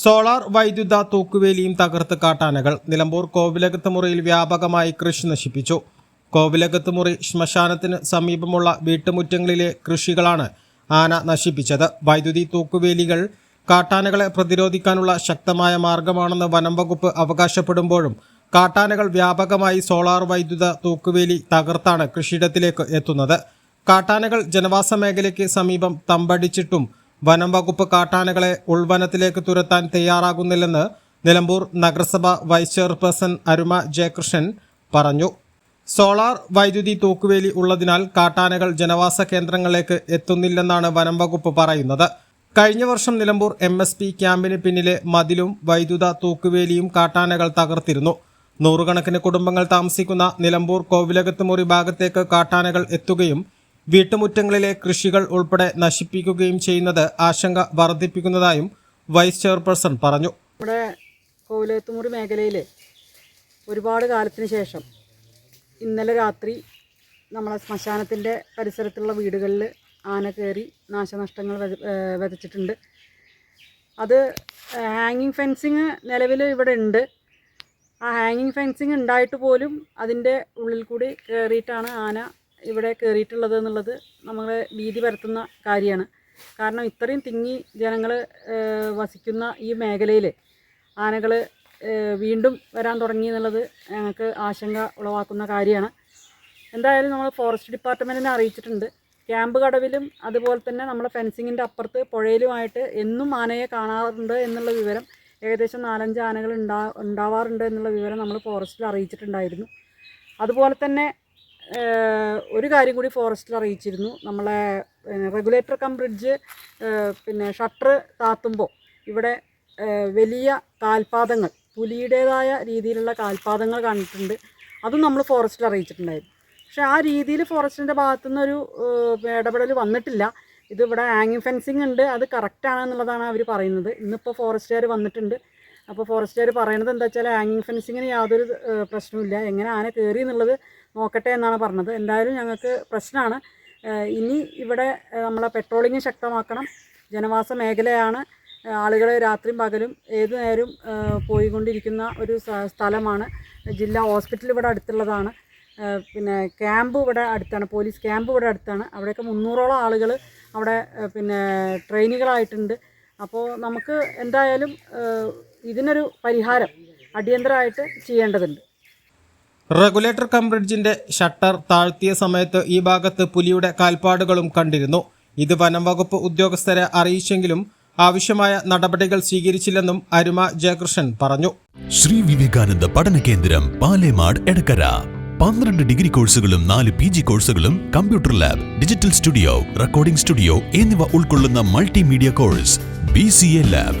Solar വൈദ്യുത തൂക്കുവേലിയും തകർത്ത് കാട്ടാനകൾ നിലമ്പൂർ കോവിലകത്ത് മുറിയിൽ വ്യാപകമായി കൃഷി നശിപ്പിച്ചു. കോവിലകത്ത് മുറി ശ്മശാനത്തിന് സമീപമുള്ള വീട്ടുമുറ്റങ്ങളിലെ കൃഷികളാണ് ആന നശിപ്പിച്ചത്. വൈദ്യുതി തൂക്കുവേലികൾ കാട്ടാനകളെ പ്രതിരോധിക്കാനുള്ള ശക്തമായ മാർഗമാണെന്ന് വനം വകുപ്പ് അവകാശപ്പെടുമ്പോഴും കാട്ടാനകൾ വ്യാപകമായി സോളാർ വൈദ്യുത തൂക്കുവേലി തകർത്താണ് കൃഷിയിടത്തിലേക്ക് എത്തുന്നത്. കാട്ടാനകൾ ജനവാസ മേഖലയ്ക്ക് സമീപം തമ്പടിച്ചിട്ടും വനം വകുപ്പ് കാട്ടാനകളെ ഉൾവനത്തിലേക്ക് തുരത്താൻ തയ്യാറാകുന്നില്ലെന്ന് നിലമ്പൂർ നഗരസഭ വൈസ് ചെയർപേഴ്സൺ അരുമ ജയകൃഷ്ണൻ പറഞ്ഞു. സോളാർ വൈദ്യുതി തൂക്കുവേലി ഉള്ളതിനാൽ കാട്ടാനകൾ ജനവാസ കേന്ദ്രങ്ങളിലേക്ക് എത്തുന്നില്ലെന്നാണ് വനം വകുപ്പ് പറയുന്നത്. കഴിഞ്ഞ വർഷം നിലമ്പൂർ എം എസ് പി ക്യാമ്പിന് പിന്നിലെ മതിലും വൈദ്യുത തൂക്കുവേലിയും കാട്ടാനകൾ തകർത്തിരുന്നു. നൂറുകണക്കിന് കുടുംബങ്ങൾ താമസിക്കുന്ന നിലമ്പൂർ കോവിലകത്ത് മുറി ഭാഗത്തേക്ക് കാട്ടാനകൾ എത്തുകയും വീട്ടുമുറ്റങ്ങളിലെ കൃഷികൾ ഉൾപ്പെടെ നശിപ്പിക്കുകയും ചെയ്യുന്നത് ആശങ്ക വർദ്ധിപ്പിക്കുന്നതായും വൈസ് ചെയർപേഴ്സൺ പറഞ്ഞു. നമ്മുടെ കോവിലത്തുമുറി മേഖലയിൽ ഒരുപാട് കാലത്തിന് ശേഷം ഇന്നലെ രാത്രി നമ്മളെ ശ്മശാനത്തിന്റെ പരിസരത്തുള്ള വീടുകളിൽ ആന കയറി നാശനഷ്ടങ്ങൾ വിത- വിതച്ചിട്ടുണ്ട്. അത് ഹാങ്ങിങ് ഫെൻസിങ് നിലവിൽ ഇവിടെ ഉണ്ട്. ആ ഹാങ്ങിങ് ഫെൻസിങ് ഉണ്ടായിട്ട് പോലും അതിന്റെ ഉള്ളിൽ കൂടി കയറിയിട്ടാണ് ആന ഇവിടെ കയറിയിട്ടുള്ളത് എന്നുള്ളത് നമ്മളെ ഭീതി പരത്തുന്ന കാര്യമാണ്. കാരണം ഇത്രയും തിങ്ങി ജനങ്ങൾ വസിക്കുന്ന ഈ മേഖലയിൽ ആനകൾ വീണ്ടും വരാൻ തുടങ്ങി എന്നുള്ളത് ഞങ്ങൾക്ക് ആശങ്ക ഉളവാക്കുന്ന കാര്യമാണ്. എന്തായാലും നമ്മൾ ഫോറസ്റ്റ് ഡിപ്പാർട്ട്മെന്റിനെ അറിയിച്ചിട്ടുണ്ട്. ക്യാമ്പ് കടവിലും അതുപോലെ തന്നെ നമ്മളെ ഫെൻസിങ്ങിന്റെ അപ്പുറത്ത് പുഴയിലുമായിട്ട് എന്നും ആനയെ കാണാറുണ്ട് എന്നുള്ള വിവരം ഏകദേശം നാലഞ്ച് ആനകൾ ഉണ്ടാ ഉണ്ടാവാറുണ്ട് എന്നുള്ള വിവരം നമ്മൾ ഫോറസ്റ്റിൽ അറിയിച്ചിട്ടുണ്ടായിരുന്നു. അതുപോലെ തന്നെ ഒരു കാര്യം കൂടി ഫോറസ്റ്റിൽ അറിയിച്ചിരുന്നു. നമ്മളെ റെഗുലേറ്റർ കം ബ്രിഡ്ജ് പിന്നെ ഷട്ടർ താത്തുമ്പോൾ ഇവിടെ വലിയ കാൽപാദങ്ങൾ പുലിയുടേതായ രീതിയിലുള്ള കാൽപാദങ്ങൾ കണ്ടിട്ടുണ്ട്. അതും നമ്മൾ ഫോറസ്റ്റിൽ അറിയിച്ചിട്ടുണ്ടായിരുന്നു. പക്ഷേ ആ രീതിയിൽ ഫോറസ്റ്റിന്റെ ഭാഗത്തുനിന്നൊരു ഇടപെടൽ വന്നിട്ടില്ല. ഇത് ഇവിടെ ഹാങ്ങിങ് ഫെൻസിങ് ഉണ്ട്. അത് കറക്റ്റാണെന്നുള്ളതാണ് അവർ പറയുന്നത്. ഇന്നിപ്പോൾ ഫോറസ്റ്റുകാർ വന്നിട്ടുണ്ട്. അപ്പോൾ ഫോറസ്റ്റുകാർ പറയുന്നത് എന്താ വെച്ചാൽ ഹാങ്ങിങ് ഫെൻസിങ്ങിന് യാതൊരു പ്രശ്നമില്ല എങ്ങനെ ആന കയറി എന്നുള്ളത് നോക്കട്ടെ എന്നാണ് പറഞ്ഞത്. എന്തായാലും ഞങ്ങൾക്ക് പ്രശ്നമാണ് ഇനി ഇവിടെ നമ്മളെ പെട്രോളിങ് ശക്തമാക്കണം. ജനവാസ മേഖലയാണ് ആളുകൾ രാത്രിയും പകലും ഏതു നേരവും പോയിക്കൊണ്ടിരിക്കുന്ന ഒരു സ്ഥലമാണ്. ജില്ലാ ഹോസ്പിറ്റൽ ഇവിടെ അടുത്തുള്ളതാണ്. പിന്നെ ക്യാമ്പ് ഇവിടെ അടുത്താണ്. പോലീസ് ക്യാമ്പ് ഇവിടെ അടുത്താണ്. അവിടെയൊക്കെ മുന്നൂറോളം ആളുകൾ അവിടെ പിന്നെ ട്രെയിനുകളായിട്ടുണ്ട്. അപ്പോൾ നമുക്ക് എന്തായാലും ഇതിനൊരു പരിഹാരം അടിയന്തരമായിട്ട് ചെയ്യേണ്ടതുണ്ട്. റെഗുലേറ്റർ കം ബ്രിഡ്ജിന്റെ ഷട്ടർ താഴ്ത്തിയ സമയത്ത് ഈ ഭാഗത്ത് പുലിയുടെ കാൽപ്പാടുകളും കണ്ടിരുന്നു. ഇത് വനം വകുപ്പ് ഉദ്യോഗസ്ഥരെ അറിയിച്ചെങ്കിലും ആവശ്യമായ നടപടികൾ സ്വീകരിച്ചില്ലെന്നും അരുമ ജയകൃഷ്ണൻ പറഞ്ഞു. ശ്രീ വിവേകാനന്ദ പഠന കേന്ദ്രം പാലേമാട് എടക്കര. പന്ത്രണ്ട് ഡിഗ്രി കോഴ്സുകളും നാല് പി ജി കോഴ്സുകളും computer lab digital studio recording studio എന്നിവ ഉൾക്കൊള്ളുന്ന multimedia course B C A lab.